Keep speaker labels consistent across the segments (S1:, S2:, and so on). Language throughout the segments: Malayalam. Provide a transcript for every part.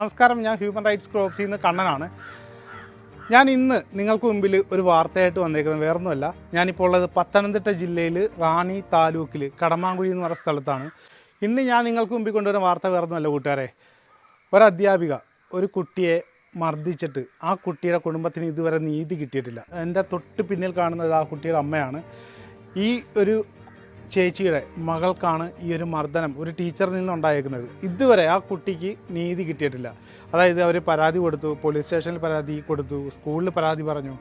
S1: നമസ്കാരം ഞാൻ ഹ്യൂമൻ റൈറ്റ്സ് ക്രോപ്സിൽ നിന്ന് കണ്ണനാണ്. ഞാൻ ഇന്ന് നിങ്ങൾക്ക് മുമ്പിൽ ഒരു വാർത്തയായിട്ട് വന്നേക്കുന്നത് വേറൊന്നുമല്ല. ഞാനിപ്പോൾ ഉള്ളത് പത്തനംതിട്ട ജില്ലയിൽ റാണി താലൂക്കിൽ കടമാങ്കുഴി എന്ന് പറഞ്ഞ സ്ഥലത്താണ്. ഇന്ന് ഞാൻ നിങ്ങൾക്ക് മുമ്പിൽ കൊണ്ടുവരുന്ന വാർത്ത വേറൊന്നുമല്ല കൂട്ടുകാരെ. ഒരധ്യാപിക ഒരു കുട്ടിയെ മർദ്ദിച്ചിട്ട് ആ കുട്ടിയുടെ കുടുംബത്തിന് ഇതുവരെ നീതി കിട്ടിയിട്ടില്ല. എന്റെ തൊട്ട് പിന്നിൽ കാണുന്നത് ആ കുട്ടിയുടെ അമ്മയാണ്. ഈ ഒരു ചേച്ചിയുടെ മകൾക്കാണ് ഈ ഒരു മർദ്ദനം ഒരു ടീച്ചറിൽ നിന്നുണ്ടായേക്കുന്നത്. ഇതുവരെ ആ കുട്ടിക്ക് നീതി കിട്ടിയിട്ടില്ല. അതായത് അവർ പരാതി കൊടുത്തു പോലീസ് സ്റ്റേഷനിൽ പരാതി കൊടുത്തു സ്കൂളിൽ പരാതി പറഞ്ഞു.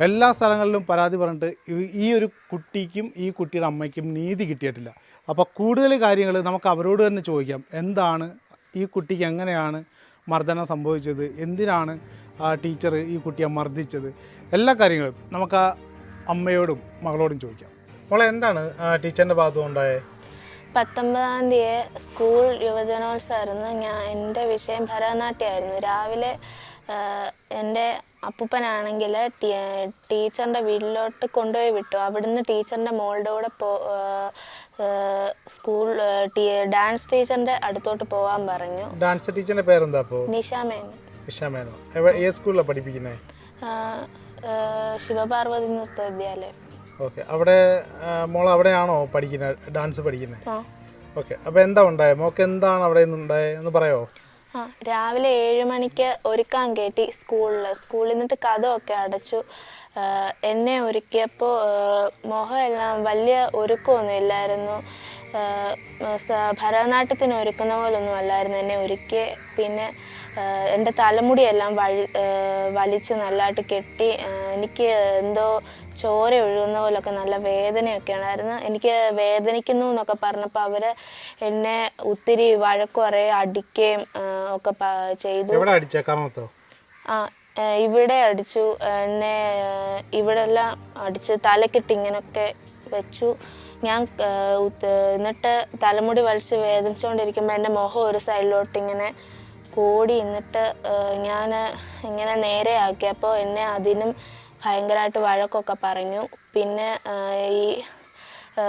S1: എല്ലാ സ്ഥലങ്ങളിലും പരാതി പറഞ്ഞിട്ട് ഈ- ഒരു കുട്ടിക്കും ഈ കുട്ടിയുടെ അമ്മയ്ക്കും നീതി കിട്ടിയിട്ടില്ല. അപ്പോൾ കൂടുതൽ കാര്യങ്ങൾ നമുക്ക് അവരോട് തന്നെ ചോദിക്കാം. എന്താണ് ഈ കുട്ടിക്ക് എങ്ങനെയാണ് മർദ്ദനം സംഭവിച്ചത്? എന്തിനാണ് ആ ടീച്ചർ ഈ കുട്ടിയെ മർദ്ദിച്ചത്? എല്ലാ കാര്യങ്ങളും നമുക്ക് ആ അമ്മയോടും മകളോടും ചോദിക്കാം. മോളെ എന്താണ് ടീച്ചറിന്റെ ഭാഗത്തും ഉണ്ടായത്
S2: പത്തൊമ്പതാം തീയതി സ്കൂൾ യുവജനോത്സവമായിരുന്നു. ഞാൻ എന്റെ വിഷയം ഭരതനാട്യമായിരുന്നു രാവിലെ എന്റെ അപ്പൂപ്പനാണെങ്കിൽ ടീച്ചറിന്റെ വീട്ടിലോട്ട് കൊണ്ടുപോയി വിട്ടു. അവിടുന്ന് ടീച്ചറിന്റെ മോളുടെ കൂടെ പോ സ്കൂൾ ഡാൻസ് ടീച്ചറിന്റെ അടുത്തോട്ട് പോകാൻ പറഞ്ഞു.
S1: ഡാൻസ് ടീച്ചറിന്റെ പേരെന്താ എവിടെ ഏത് സ്കൂളിലാണ് പഠിപ്പിക്കുന്നത്
S2: ശിവപാർവതി നൃത്ത വിദ്യാലയം.
S1: ഓക്കെ. അവിടെ മോൾ അവിടെയാണോ പഠിക്കുന്നത് ഡാൻസ് പഠിക്കുന്നത് ഓക്കെ. അപ്പോൾ എന്താ ഉണ്ടായ? മോക്ക് എന്താണ് അവിടെ ഉണ്ടായത് എന്ന് പറയാമോ
S2: ആ രാവിലെ ഏഴ് മണിക്ക് ഒരുക്കാൻ കയറ്റി സ്കൂളിൽ സ്കൂളിൽ നിന്നിട്ട് കഥമൊക്കെ അടച്ചു. എന്നെ ഒരുക്കിയപ്പോൾ മോഹമെല്ലാം വലിയ ഒരുക്കമൊന്നും ഇല്ലായിരുന്നു. ഭരതനാട്യത്തിന് ഒരുക്കുന്ന പോലൊന്നും അല്ലായിരുന്നു എന്നെ ഒരുക്കി പിന്നെ എന്റെ തലമുടിയെല്ലാം വഴി വലിച്ച് നല്ലതായിട്ട് കെട്ടി എനിക്ക് എന്തോ ചോര ഒഴുകുന്ന പോലൊക്കെ നല്ല വേദനയൊക്കെ ഉണ്ടായിരുന്നു എനിക്ക് വേദനിക്കുന്നു എന്നൊക്കെ പറഞ്ഞപ്പോൾ അവർ എന്നെ ഒത്തിരി വഴക്ക് കുറേ അടിക്കുകയും ഒക്കെ ചെയ്തു. ആ ഇവിടെ അടിച്ചു. എന്നെ ഇവിടെ എല്ലാം അടിച്ച് തലക്കിട്ട് ഇങ്ങനൊക്കെ വെച്ചു. ഞാൻ എന്നിട്ട് തലമുടി വലിച്ച് വേദനിച്ചുകൊണ്ടിരിക്കുമ്പോൾ എന്റെ മുഖം ഒരു സൈഡിലോട്ട് ഇങ്ങനെ കൂടി എന്നിട്ട് ഞാൻ ഇങ്ങനെ നേരെ ആക്കിയപ്പോൾ എന്നെ അതിനും ഭയങ്കരമായിട്ട് വഴക്കൊക്കെ പറഞ്ഞു. പിന്നെ ഈ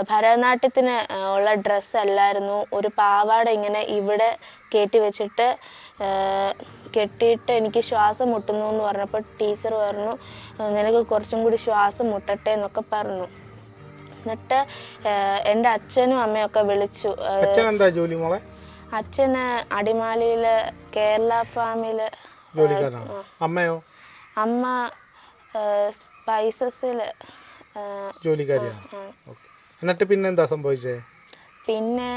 S2: ഭരതനാട്യത്തിന് ഉള്ള ഡ്രസ്സ് അല്ലായിരുന്നു. ഒരു പാവാട ഇങ്ങനെ ഇവിടെ കയറ്റി വെച്ചിട്ട് കെട്ടിയിട്ട് എനിക്ക് ശ്വാസം മുട്ടുന്നു എന്ന് പറഞ്ഞപ്പോൾ ടീച്ചർ പറഞ്ഞു നിനക്ക് കുറച്ചും കൂടി ശ്വാസം മുട്ടട്ടെ എന്നൊക്കെ പറഞ്ഞു. എന്നിട്ട് എന്റെ അച്ഛനും അമ്മയൊക്കെ വിളിച്ചു.
S1: ജോലി മോളെ?
S2: അച്ഛന് അടിമാലിയിൽ കേരള ഫാമിൽ
S1: അമ്മയോ?
S2: അമ്മ സ്പൈസസിൽ
S1: ജോലിക്കാരിയാണ്? എന്നിട്ട് പിന്നെ എന്താ സംഭവിച്ചേ?
S2: പിന്നെ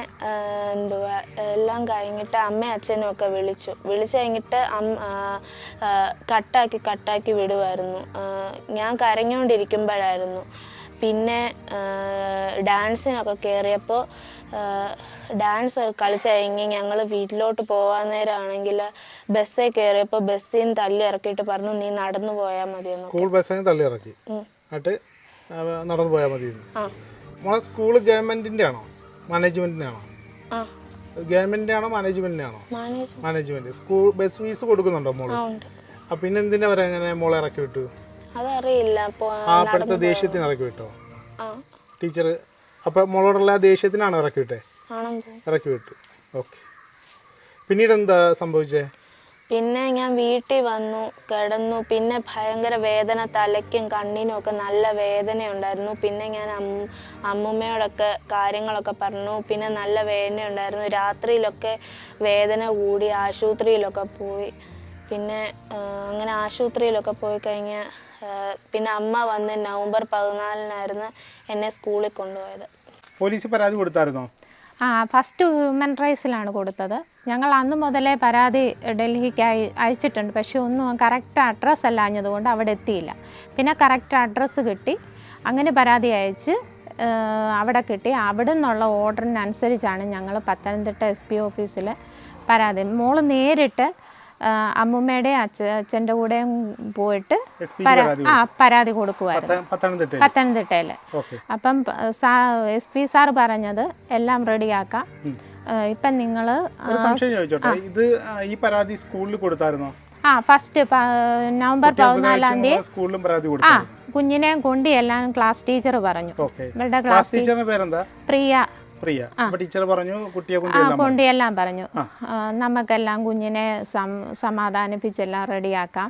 S2: എന്തുവാ എല്ലാം കഴിഞ്ഞിട്ട് അമ്മയും അച്ഛനും ഒക്കെ വിളിച്ചു. വിളിച്ചു കഴിഞ്ഞിട്ട് കട്ടാക്കി കട്ടാക്കി വിടുമായിരുന്നു ഞാൻ കരഞ്ഞുകൊണ്ടിരിക്കുമ്പോഴായിരുന്നു പിന്നെ ഡാൻസിനൊക്കെ കയറിയപ്പോൾ ഡാൻസ് കളിച്ച് കഴിഞ്ഞ് ഞങ്ങൾ വീട്ടിലോട്ട് പോകാൻ നേരമാണെങ്കിൽ ബസ്സിൽ കയറിയപ്പോൾ ബസ്സിൽ നിന്ന് തല്ലി ഇറക്കിയിട്ട് പറഞ്ഞു നീ നടന്നു പോയാൽ മതി
S1: സ്കൂൾ ബസ്സിൽ നിന്ന് തല്ലി
S2: ഇറക്കി.
S1: എന്നിട്ട് നടന്നു പോയാൽ മതി നമ്മളെ സ്കൂൾ ഗവൺമെന്റിന്റെ ആണോ മാനേജ്മെന്റിന്റെ ആണോ ഗവൺമെന്റിന്റെ ആണോ മാനേജ്മെന്റിന്റെ ആണോ മാനേജ്മെന്റ് സ്കൂൾ ബസ് ഫീസ് കൊടുക്കുന്നുണ്ടോ മോൾ പിന്നെ എന്തിനാ വരെ അങ്ങനെ മോളെ ഇറക്കി വിട്ടു?
S2: അതറിയില്ല.
S1: അപ്പോഴത്തെ ദേഷ്യത്തിന് ഇറക്കി വിട്ടോ? ടീച്ചർ അപ്പോൾ മോളോടുള്ള ദേഷ്യത്തിനാണോ ഇറക്കി വിട്ടേ? ഇറക്കി വിട്ടു. ഓക്കെ. പിന്നീട് എന്താ സംഭവിച്ചേ?
S2: പിന്നെ ഞാൻ വീട്ടിൽ വന്നു കിടന്നു. പിന്നെ ഭയങ്കര വേദന തലയ്ക്കും കണ്ണിനും ഒക്കെ നല്ല വേദന ഉണ്ടായിരുന്നു പിന്നെ ഞാൻ അമ്മ അമ്മുമ്മയോടൊക്കെ കാര്യങ്ങളൊക്കെ പറഞ്ഞു. പിന്നെ നല്ല വേദന ഉണ്ടായിരുന്നു രാത്രിയിലൊക്കെ വേദന കൂടി ആശുപത്രിയിലൊക്കെ പോയി. പിന്നെ അങ്ങനെ ആശുപത്രിയിലൊക്കെ പോയി കഴിഞ്ഞ് ആ, പിന്നെ അമ്മ വന്ന് നവംബർ പതിനാലിനായിരുന്നു എന്നെ സ്കൂളിൽ കൊണ്ടുപോയത്.
S1: പോലീസ് പരാതി കൊടുത്തായിരുന്നോ?
S3: ആ ഫസ്റ്റ് ഹ്യൂമൻ റൈറ്റ്സിലാണ് കൊടുത്തത്. ഞങ്ങൾ അന്ന് മുതലേ പരാതി ഡൽഹിക്ക് അയ അയച്ചിട്ടുണ്ട്. പക്ഷേ ഒന്നും കറക്റ്റ് അഡ്രസ്സ് അല്ലാഞ്ഞതുകൊണ്ട് അവിടെ എത്തിയില്ല. പിന്നെ കറക്റ്റ് അഡ്രസ്സ് കിട്ടി. അങ്ങനെ പരാതി അയച്ച് അവിടെ കിട്ടി. അവിടെ നിന്നുള്ള ഓർഡറിനനുസരിച്ചാണ് ഞങ്ങൾ പത്തനംതിട്ട എസ് പി ഓഫീസിൽ പരാതി. മോൾ നേരിട്ട് ആ, അമ്മുമ്മയുടെയും അച്ഛ അച്ഛന്റെ കൂടെ പോയിട്ട് ആ പരാതി കൊടുക്കുമായിരുന്നു
S1: പത്ത- പത്തനംതിട്ടയിൽ.
S3: അപ്പം എസ് പി സാർ പറഞ്ഞത് എല്ലാം റെഡിയാക്കാം. ഇപ്പം നിങ്ങൾ
S1: ഇത് ആ, ഈ പരാതി സ്കൂളിൽ കൊടുത്തായിരുന്നോ?
S3: ആ ഫസ്റ്റ് നവംബർ പതിനാലാം തീയതി.
S1: സ്കൂളിലും പരാതി
S3: ആ
S1: കൊടുത്തു
S3: കുഞ്ഞിനെയും കൊണ്ട് എല്ലാം ക്ലാസ് ടീച്ചർ പറഞ്ഞു. ഇവരുടെ
S1: ക്ലാസ്
S3: ക്ലാസ്
S1: ടീച്ചറിന്റെ പേരെന്താ?
S3: പ്രിയ.
S1: പ്രിയ ടീച്ചർ പറഞ്ഞു കുട്ടിയെ
S3: എല്ലാം പറഞ്ഞു. നമുക്കെല്ലാം കുഞ്ഞിനെ സമാധാനിപ്പിച്ചെല്ലാം റെഡിയാക്കാം.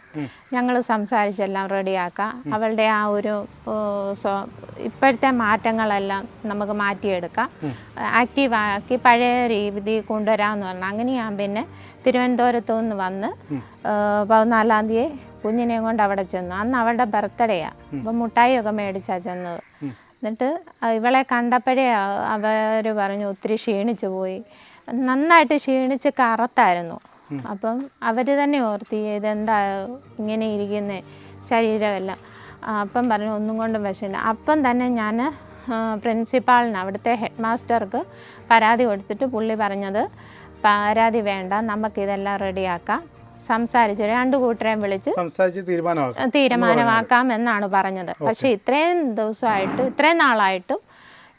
S3: ഞങ്ങൾ സംസാരിച്ചെല്ലാം റെഡിയാക്കാം. അവളുടെ ആ ഒരു ഇപ്പോഴത്തെ മാറ്റങ്ങളെല്ലാം നമുക്ക് മാറ്റിയെടുക്കാം. ആക്റ്റീവാക്കി പഴയ രീതി കൊണ്ടുവരാമെന്ന് പറഞ്ഞു. അങ്ങനെയാ ഞാൻ പിന്നെ തിരുവനന്തപുരത്തു നിന്ന് വന്ന് പതിനാലാം തീയതി കുഞ്ഞിനെയും കൊണ്ട് അവിടെ ചെന്നു. അന്ന് അവളുടെ ബർത്ത്ഡേയാണ് അപ്പം മുട്ടായിയൊക്കെ മേടിച്ചാണ് ചെന്നത്. എന്നിട്ട് ഇവളെ കണ്ടപ്പോഴേ അവർ പറഞ്ഞു ഒത്തിരി ക്ഷീണിച്ചു പോയി. നന്നായിട്ട് ക്ഷീണിച്ച് കറുത്തായിരുന്നു. അപ്പം അവർ തന്നെ ഓർത്തി ഇതെന്താ ഇങ്ങനെ ഇരിക്കുന്നേ? ശരീരമെല്ലാം. അപ്പം പറഞ്ഞു ഒന്നും കൊണ്ടും വിഷമില്ല. അപ്പം തന്നെ ഞാൻ പ്രിൻസിപ്പാളിന് അവിടുത്തെ ഹെഡ് മാസ്റ്റർക്ക് പരാതി കൊടുത്തിട്ട് പുള്ളി പറഞ്ഞത് പരാതി വേണ്ട നമുക്കിതെല്ലാം റെഡിയാക്കാം. സംസാരിച്ച് രണ്ടു കൂട്ടരെയും വിളിച്ച്
S1: തീരുമാനമാക്കാം.
S3: എന്നാണ് പറഞ്ഞത്. പക്ഷെ ഇത്രയും ദിവസമായിട്ട് ഇത്രയും നാളായിട്ടും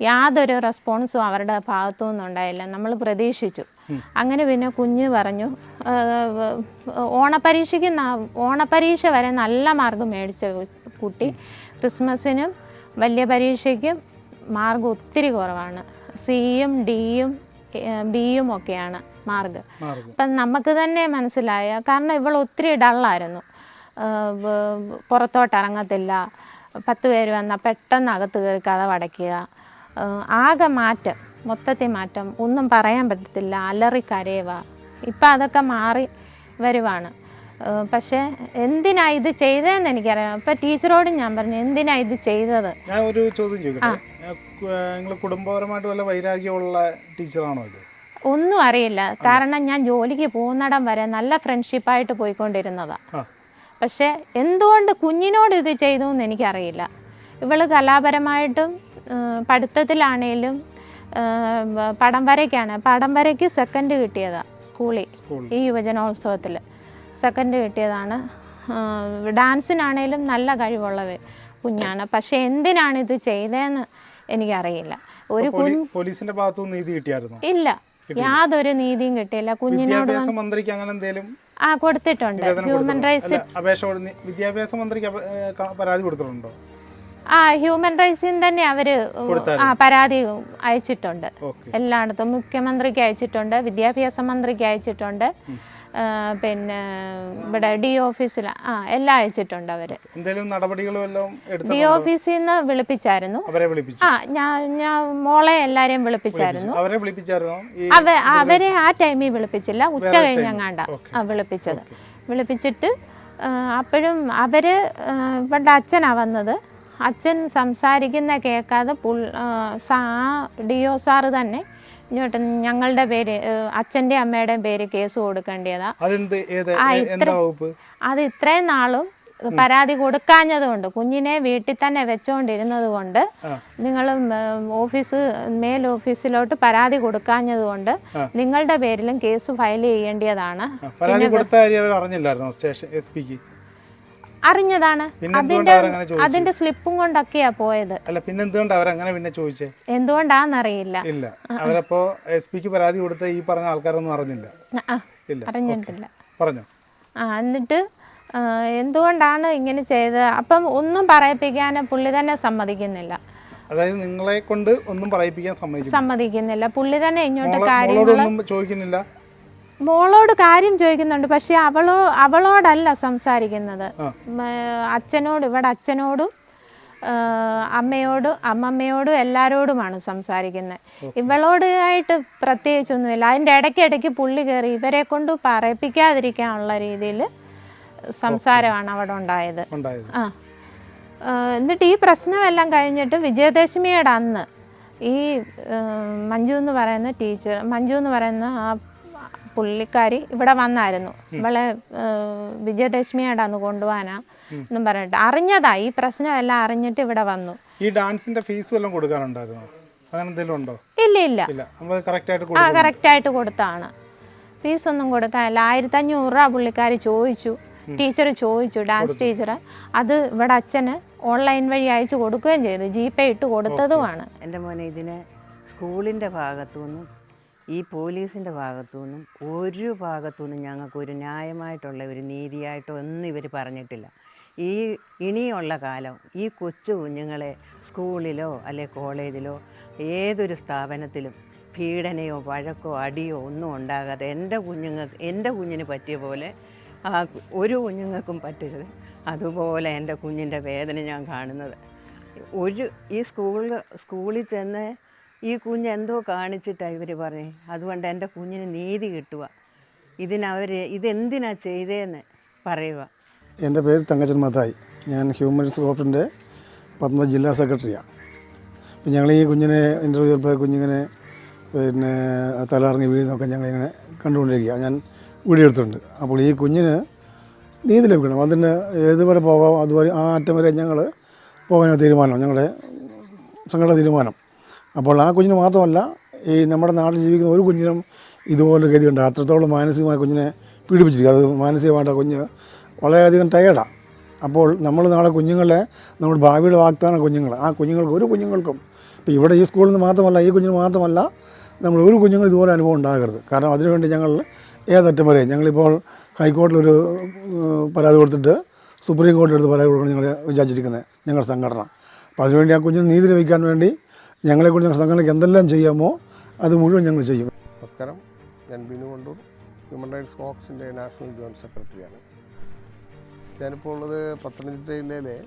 S3: യാതൊരു റെസ്പോൺസും അവരുടെ ഭാഗത്തു നിന്നുണ്ടായില്ല നമ്മൾ പ്രതീക്ഷിച്ചു. അങ്ങനെ പിന്നെ കുഞ്ഞ് പറഞ്ഞു ഓണപരീക്ഷയ്ക്ക് ഓണപരീക്ഷ വരെ നല്ല മാർക്ക് മേടിച്ച കുട്ടി ക്രിസ്മസിനും വലിയ പരീക്ഷയ്ക്കും മാർക്ക് ഒത്തിരി കുറവാണ്. സിയും ഡിയും ബിയും ഒക്കെയാണ്.
S1: മാർഗം
S3: അപ്പം നമുക്ക് തന്നെ മനസ്സിലായ കാരണം ഇവൾ ഒത്തിരി ഡള്ളായിരുന്നു. പുറത്തോട്ട് ഇറങ്ങത്തില്ല. പത്ത് പേര് വന്നാൽ പെട്ടെന്ന് അകത്ത് കയറി കഥ വടയ്ക്കുക. ആകെ മാറ്റം മൊത്തത്തിൽ മാറ്റം. ഒന്നും പറയാൻ പറ്റത്തില്ല. അലറി കരയുക. ഇപ്പം അതൊക്കെ മാറി വരുവാണ്. പക്ഷേ എന്തിനാ ഇത് ചെയ്തതെന്ന് എനിക്കറിയാം. ഇപ്പം ടീച്ചറോടും ഞാൻ പറഞ്ഞു എന്തിനാ ഇത് ചെയ്തത്?
S1: ഞാൻ ഒരു ചോദ്യം ചോദിക്കട്ടെ? കുടുംബപരമായിട്ട് വല്ല വൈരാഗ്യമുള്ള ടീച്ചറാണോ ഇത്?
S3: ഒന്നും അറിയില്ല. കാരണം ഞാൻ ജോലിക്ക് പോകുന്നിടം വരെ നല്ല ഫ്രണ്ട്ഷിപ്പായിട്ട് പോയിക്കൊണ്ടിരുന്നതാണ് പക്ഷെ എന്തുകൊണ്ട് കുഞ്ഞിനോട് ഇത് ചെയ്തു എന്ന് എനിക്കറിയില്ല. ഇവൾ കലാപരമായിട്ടും പഠിത്തത്തിലാണേലും പടം വരയ്ക്കാണ്. പടം വരയ്ക്ക് സെക്കൻഡ് കിട്ടിയതാണ് സ്കൂളിൽ. ഈ യുവജനോത്സവത്തിൽ സെക്കൻഡ് കിട്ടിയതാണ്. ഡാൻസിനാണേലും നല്ല കഴിവുള്ള കുഞ്ഞാണ്. പക്ഷെ എന്തിനാണ് ഇത് ചെയ്തതെന്ന് എനിക്കറിയില്ല. ഒരു
S1: കുഞ്ഞ് പോലീസിന്റെ ഭാഗത്തുനിന്ന് നീതി കിട്ടിയായിരുന്നോ?
S3: ഇല്ല. യാതൊരു നീതിയും കിട്ടിയില്ല. കുഞ്ഞിനോട്
S1: മന്ത്രിക്ക് അങ്ങനെ എന്തെങ്കിലും
S3: ആ കൊടുത്തിട്ടുണ്ട്. ഹ്യൂമൻ റൈറ്റ്സ്
S1: അപേക്ഷ വിദ്യാഭ്യാസ മന്ത്രിക്ക് പരാതി കൊടുത്തിട്ടുണ്ടോ?
S3: ആ ഹ്യൂമൻ റൈറ്റ്സിന് തന്നെ അവർ. ആ പരാതി അയച്ചിട്ടുണ്ട്. എല്ലായിടത്തും മുഖ്യമന്ത്രിക്ക് അയച്ചിട്ടുണ്ട് വിദ്യാഭ്യാസ മന്ത്രിക്ക് അയച്ചിട്ടുണ്ട്. പിന്നെ ഇവിടെ ഡി ഓഫീസിൽ ആ എല്ലാം അയച്ചിട്ടുണ്ട് അവർ
S1: എന്തെങ്കിലും നടപടികളും എല്ലാം
S3: ഡി ഓഫീസിൽ നിന്ന് വിളിപ്പിച്ചായിരുന്നു.
S1: അവരെ വിളിപ്പിച്ചു.
S3: ആ ഞാൻ ഞാൻ മോളെ എല്ലാരെയും വിളിപ്പിച്ചായിരുന്നു.
S1: അവരെ
S3: അവ അവരെ ആ ടൈമിൽ വിളിപ്പിച്ചില്ല. ഉച്ച കഴിഞ്ഞങ്ങാണ്ട വിളിപ്പിച്ചത്. വിളിപ്പിച്ചിട്ട് അപ്പോഴും അവർ ഇവരുടെ അച്ഛനാണ് വന്നത്. അച്ഛൻ സംസാരിക്കുന്ന കേൾക്കാതെ പുൾ ആ, സാ ഡി ഒ സാറ് തന്നെ ഇങ്ങോട്ട് ഞങ്ങളുടെ പേര് അച്ഛന്റെ അമ്മയുടെ പേര് കേസ് കൊടുക്കേണ്ടതാ ആ, ഇത്ര- അത് ഇത്രയും നാളും പരാതി കൊടുക്കാഞ്ഞത് കൊണ്ട് കുഞ്ഞിനെ വീട്ടിൽ തന്നെ വെച്ചുകൊണ്ടിരുന്നത് കൊണ്ട് നിങ്ങൾ ഓഫീസ് മേൽ ഓഫീസിലോട്ട് പരാതി കൊടുക്കാഞ്ഞത് കൊണ്ട് നിങ്ങളുടെ പേരിലും കേസ് ഫയൽ ചെയ്യേണ്ടതാണ്
S1: പരാതി കൊടുത്ത കാര്യം അവർ അറിഞ്ഞില്ലായിരുന്നോ സ്റ്റേഷൻ എസ് പിക്ക്
S3: അറിഞ്ഞതാണ്. അതിന്റെ അതിന്റെ സ്ലിപ്പും കൊണ്ടൊക്കെയാ പോയത്.
S1: അല്ല പിന്നെ എന്തുകൊണ്ട് അവരങ്ങനെ പിന്നെ ചോദിച്ചേ?
S3: എന്തുകൊണ്ടാന്നറിയില്ല.
S1: ഇല്ല. അവരപ്പോ എസ് പിക്ക് പരാതി കൊടുത്ത ഈ പറഞ്ഞ ആൾക്കാരൊന്നും അറിഞ്ഞില്ല.
S3: അറിഞ്ഞിട്ടില്ല.
S1: പറഞ്ഞോ.
S3: ആ എന്നിട്ട് എന്തുകൊണ്ടാണ് ഇങ്ങനെ ചെയ്തത്? അപ്പം ഒന്നും പറയിപ്പിക്കാൻ പുള്ളി തന്നെ സമ്മതിക്കുന്നില്ല.
S1: അതായത് നിങ്ങളെ കൊണ്ട് ഒന്നും പറയിപ്പിക്കാൻ
S3: സമ്മതിക്കുന്നില്ല. പുള്ളി തന്നെ ഇങ്ങോട്ട്
S1: കാര്യങ്ങളൊന്നും ചോദിക്കുന്നില്ല.
S3: മോളോട് കാര്യം ചോദിക്കുന്നുണ്ട്. പക്ഷെ അവളോ അവളോടല്ല സംസാരിക്കുന്നത്. അച്ഛനോട് ഇവിടെ അച്ഛനോടും അമ്മയോടും അമ്മമ്മയോടും എല്ലാവരോടുമാണ് സംസാരിക്കുന്നത്. ഇവളോട് ആയിട്ട് പ്രത്യേകിച്ചൊന്നുമില്ല. അതിന്റെ ഇടയ്ക്ക് ഇടയ്ക്ക് പുള്ളി കയറി ഇവരെ കൊണ്ട് പറയിപ്പിക്കാതിരിക്കാനുള്ള രീതിയിൽ സംസാരമാണ് അവിടെ ഉണ്ടായത്. ആ, എന്നിട്ട് ഈ പ്രശ്നമെല്ലാം കഴിഞ്ഞിട്ട് വിജയദശമിയുടെ അന്ന് ഈ മഞ്ജു എന്ന് പറയുന്ന ടീച്ചർ മഞ്ജു എന്ന് പറയുന്ന ആ പുള്ളിക്കാരി ഇവിടെ വന്നായിരുന്നു. ഇവളെ വിജയദശമിയുടെ അന്ന് കൊണ്ടുപോകാനാ എന്നും പറഞ്ഞിട്ട്. അറിഞ്ഞതാ ഈ പ്രശ്നം എല്ലാം അറിഞ്ഞിട്ട് ഇവിടെ വന്നു.
S1: ഈ ഡാൻസിന്റെ ഫീസ് വല്ലതും കൊടുക്കാനുണ്ടായിരുന്നോ അങ്ങനെ എന്തെങ്കിലും ഉണ്ടോ?
S3: ഇല്ല ഇല്ല.
S1: ഇല്ല. നമ്മൾ കറക്റ്റ് ആയിട്ട്
S3: ആ
S1: ഫീസ്
S3: കറക്റ്റായിട്ട് കൊടുത്താണ്. ഫീസൊന്നും കൊടുക്കാനില്ല. ആയിരത്തഞ്ഞൂറ് രൂപ പുള്ളിക്കാർ ചോദിച്ചു. ടീച്ചർ ചോദിച്ചു ഡാൻസ് ടീച്ചർ അത് ഇവിടെ അച്ഛന് ഓൺലൈൻ വഴി അയച്ചു കൊടുക്കുകയും ചെയ്തു. ജി പേ ഇട്ട് കൊടുത്തതുമാണ്.
S4: എന്റെ മോനെ ഇതിന് സ്കൂളിന്റെ ഭാഗത്തു നിന്നും ഈ പോലീസിന്റെ ഭാഗത്തു നിന്നും ഒരു ഭാഗത്തു നിന്നും ഞങ്ങൾക്ക് ഒരു ന്യായമായിട്ടുള്ള ഒരു നീതിയായിട്ടോ ഒന്നും ഇവർ പറഞ്ഞിട്ടില്ല. ഈ ഇനിയുള്ള കാലം ഈ കൊച്ചു കുഞ്ഞുങ്ങളെ സ്കൂളിലോ അല്ലെ കോളേജിലോ ഏതൊരു സ്ഥാപനത്തിലും പീഡനയോ വഴക്കോ അടിയോ ഒന്നും ഉണ്ടാകാതെ എന്റെ കുഞ്ഞുങ്ങൾക്ക് എന്റെ കുഞ്ഞിന് പറ്റിയ പോലെ ഒരു കുഞ്ഞുങ്ങൾക്കും പറ്റരുത്. അതുപോലെ എന്റെ കുഞ്ഞിന്റെ വേദന ഞാൻ കാണുന്നത്. ഒരു ഈ സ്കൂളിൽ സ്കൂളിൽ ചെന്ന് ഈ കുഞ്ഞ് എന്തോ കാണിച്ചിട്ടാണ് ഇവർ പറഞ്ഞേ. അതുകൊണ്ട് എന്റെ കുഞ്ഞിന് നീതി കിട്ടുക. ഇതിനവർ ഇതെന്തിനാ ചെയ്തതെന്ന് പറയുക.
S5: എന്റെ പേര് തങ്കച്ചൻ മത്തായി ഞാൻ ഹ്യൂമൻ റൈറ്റ്സ് കോർപ്പിന്റെ പത്തനംതിട്ട ജില്ലാ സെക്രട്ടറിയാണ് അപ്പം ഞങ്ങൾ ഈ കുഞ്ഞിനെ ഇന്റർവ്യൂ ചെയ്തപ്പോൾ കുഞ്ഞിങ്ങനെ പിന്നെ തലറങ്ങി വീഴുന്നൊക്കെ ഞങ്ങളിങ്ങനെ കണ്ടുകൊണ്ടിരിക്കുക. ഞാൻ വീഡിയോ എടുത്തിട്ടുണ്ട്. അപ്പോൾ ഈ കുഞ്ഞിന് നീതി ലഭിക്കണം. അതിന് ഏതുവരെ പോകാം അതുവരെ ആ അറ്റം വരെ ഞങ്ങൾ പോകാനുള്ള തീരുമാനം ഞങ്ങളുടെ സംഘടന തീരുമാനം. അപ്പോൾ ആ കുഞ്ഞിന് മാത്രമല്ല ഈ നമ്മുടെ നാട്ടിൽ ജീവിക്കുന്ന ഒരു കുഞ്ഞിനും ഇതുപോലെ ഗതിയുണ്ട് അത്രത്തോളം മാനസികമായി കുഞ്ഞിനെ പീഡിപ്പിച്ചിരിക്കുക അത് മാനസികമായിട്ട് ആ കുഞ്ഞ് വളരെയധികം ടയേർഡാണ് അപ്പോൾ നമ്മൾ നാളെ കുഞ്ഞുങ്ങളെ നമ്മൾ ഭാവിയുടെ വാഗ്ദാന കുഞ്ഞുങ്ങൾ ആ കുഞ്ഞുങ്ങൾക്ക് ഒരു കുഞ്ഞുങ്ങൾക്കും ഇപ്പോൾ ഇവിടെ ഈ സ്കൂളിൽ നിന്ന് മാത്രമല്ല ഈ കുഞ്ഞിന് മാത്രമല്ല നമ്മൾ ഒരു കുഞ്ഞുങ്ങൾ ഇതുപോലെ അനുഭവം ഉണ്ടാകരുത്. കാരണം അതിനുവേണ്ടി ഞങ്ങൾ ഏതറ്റം വരെ ഞങ്ങളിപ്പോൾ ഹൈക്കോടതിയിൽ ഒരു പരാതി കൊടുത്തിട്ട് സുപ്രീം കോടതി എടുത്ത് പരാതി കൊടുക്കണം ഞങ്ങൾ വിചാരിച്ചിരിക്കുന്നത് ഞങ്ങളുടെ സംഘടന. അപ്പോൾ അതിനുവേണ്ടി ആ കുഞ്ഞിന് നീതി ലഭിക്കാൻ വേണ്ടി ഞങ്ങളെക്കൊണ്ട് ഞങ്ങളുടെ സംഘടനയ്ക്ക് എന്തെല്ലാം ചെയ്യാമോ അത് മുഴുവൻ ഞങ്ങൾ ചെയ്യും.
S6: നമസ്കാരം. ഞാൻ ബിനു കൊണ്ടൂർ ഹ്യൂമൻ റൈറ്റ്സ് വാക്സിന്റെ നാഷണൽ ജോയിന്റ് സെക്രട്ടറിയാണ് ഞാനിപ്പോൾ ഉള്ളത് പത്തനംതിട്ട ജില്ലയിലെ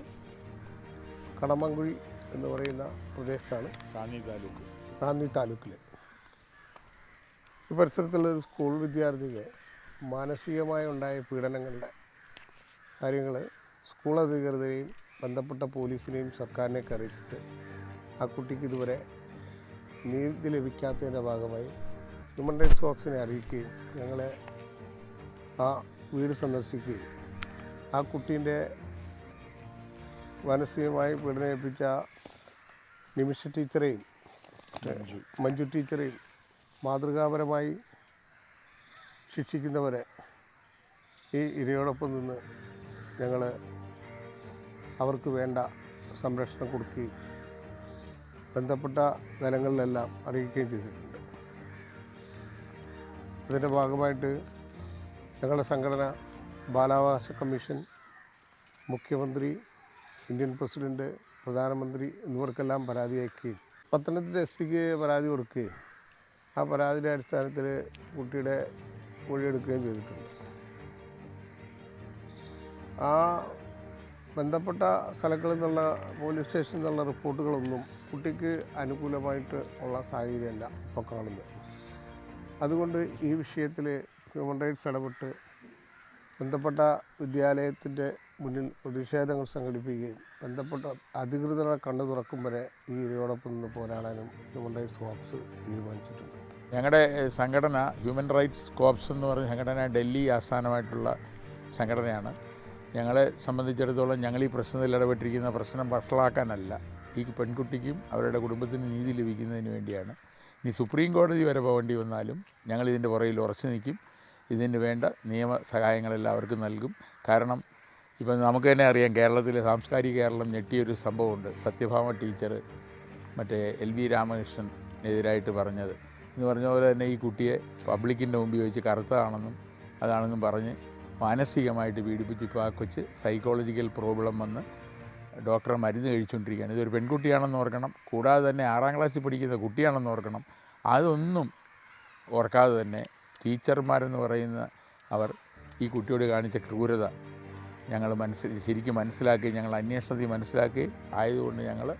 S6: കടമംകുഴി എന്ന് പറയുന്ന പ്രദേശത്താണ്. റാന്നി താലൂക്ക്. റാന്നി താലൂക്കിലെ. ഈ പരിസരത്തുള്ള ഒരു സ്കൂൾ വിദ്യാർത്ഥിക്ക് മാനസികമായി ഉണ്ടായ പീഡനങ്ങളുടെ കാര്യങ്ങൾ സ്കൂൾ അധികൃതരെയും ബന്ധപ്പെട്ട പോലീസിനെയും സർക്കാരിനെയൊക്കെ അറിയിച്ചിട്ട് ആ കുട്ടിക്ക് ഇതുവരെ നീതി ലഭിക്കാത്തതിന്റെ ഭാഗമായി ഹ്യൂമൻ റൈറ്റ്സ് വാക്സിനെ അറിയിക്കുകയും ഞങ്ങളെ ആ വീട് സന്ദർശിക്കുകയും ആ കുട്ടീന്റെ മാനസികമായി പീഡനേൽപ്പിച്ച നിമിഷ ടീച്ചറെയും മഞ്ജു. ടീച്ചറെയും മാതൃകാപരമായി ശിക്ഷിക്കുന്നവരെ ഈ ഇരയോടൊപ്പം നിന്ന് ഞങ്ങൾ അവർക്ക് വേണ്ട സംരക്ഷണം കൊടുക്കുകയും ബന്ധപ്പെട്ട തലങ്ങളിലെല്ലാം അറിയിക്കുകയും ചെയ്തിട്ടുണ്ട്. അതിന്റെ ഭാഗമായിട്ട് ഞങ്ങളുടെ സംഘടന ബാലാവകാശ കമ്മീഷൻ മുഖ്യമന്ത്രി ഇന്ത്യൻ പ്രസിഡന്റ് പ്രധാനമന്ത്രി എന്നിവർക്കെല്ലാം പരാതി അയക്കുകയും പത്തനംതിട്ട എസ് പിക്ക് പരാതി കൊടുക്കുകയും ആ പരാതിയുടെ അടിസ്ഥാനത്തിൽ കുട്ടിയുടെ മൊഴിയെടുക്കുകയും ചെയ്തിട്ടുണ്ട്. ആ ബന്ധപ്പെട്ട സ്ഥലങ്ങളിൽ നിന്നുള്ള പോലീസ് സ്റ്റേഷനിൽ നിന്നുള്ള റിപ്പോർട്ടുകളൊന്നും കുട്ടിക്ക് അനുകൂലമായിട്ട് ഉള്ള സാഹചര്യമല്ല ഇപ്പോൾ കാണുന്നത്. അതുകൊണ്ട് ഈ വിഷയത്തിൽ ഹ്യൂമൻ റൈറ്റ്സ് ഇടപെട്ട് ബന്ധപ്പെട്ട വിദ്യാലയത്തിന്റെ മുന്നിൽ പ്രതിഷേധങ്ങൾ സംഘടിപ്പിക്കുകയും ബന്ധപ്പെട്ട അധികൃതരുടെ കണ്ണു തുറക്കും വരെ ഈ ഇരയോടൊപ്പം നിന്ന് പോരാടാനും ഹ്യൂമൻ റൈറ്റ്സ് കോപ്സ് തീരുമാനിച്ചിട്ടുണ്ട്.
S7: ഞങ്ങളുടെ സംഘടന ഹ്യൂമൻ റൈറ്റ്സ് കോപ്സ് എന്ന് പറഞ്ഞ സംഘടന ഡൽഹി ആസ്ഥാനമായിട്ടുള്ള സംഘടനയാണ്. ഞങ്ങളെ സംബന്ധിച്ചിടത്തോളം ഞങ്ങൾ ഈ പ്രശ്നത്തിൽ ഇടപെട്ടിരിക്കുന്ന പ്രശ്നം വഷളാക്കാനല്ല. ഈ പെൺകുട്ടിക്കും അവരുടെ കുടുംബത്തിന് നീതി ലഭിക്കുന്നതിന് വേണ്ടിയാണ്. ഇനി സുപ്രീം കോടതി വരെ പോകേണ്ടി വന്നാലും ഞങ്ങൾ ഇതിന്റെ പുറകിൽ ഉറച്ചു നിൽക്കും. ഇതിന് വേണ്ട നിയമ സഹായങ്ങളെല്ലാം അവർക്ക് നൽകും. കാരണം ഇപ്പം നമുക്ക് തന്നെ അറിയാം കേരളത്തിലെ സാംസ്കാരിക കേരളം ഞെട്ടിയൊരു സംഭവമുണ്ട്. സത്യഭാമ ടീച്ചർ മറ്റേ എൽ വി രാമകൃഷ്ണനെതിരായിട്ട് പറഞ്ഞത്. എന്ന് പറഞ്ഞ പോലെ തന്നെ ഈ കുട്ടിയെ പബ്ലിക്കിന്റെ മുമ്പിൽ വെച്ച് കറുത്തതാണെന്നും അതാണെന്നും പറഞ്ഞ് മാനസികമായിട്ട് പീഡിപ്പിച്ച്. ഇപ്പോൾ ആ കൊച്ച് സൈക്കോളജിക്കൽ പ്രോബ്ലം വന്ന് ഡോക്ടറെ മരുന്ന് കഴിച്ചുകൊണ്ടിരിക്കുകയാണ്. ഇതൊരു പെൺകുട്ടിയാണെന്ന് ഓർക്കണം. കൂടാതെ തന്നെ ആറാം ക്ലാസ്സിൽ പഠിക്കുന്ന കുട്ടിയാണെന്ന് ഓർക്കണം. അതൊന്നും ഓർക്കാതെ തന്നെ ടീച്ചർമാരെന്ന് പറയുന്ന അവർ ഈ കുട്ടിയോട് കാണിച്ച ക്രൂരത ഞങ്ങൾ മനസ്സിൽ ശരിക്കും മനസ്സിലാക്കി ഞങ്ങൾ അന്വേഷണത്തിൽ മനസ്സിലാക്കി ആയതുകൊണ്ട് ഞങ്ങൾ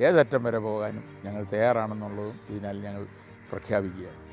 S7: ഏതറ്റം വരെ പോകാനും ഞങ്ങൾ തയ്യാറാണെന്നുള്ളതും ഇതിനാൽ ഞങ്ങൾ പ്രഖ്യാപിക്കുകയാണ്.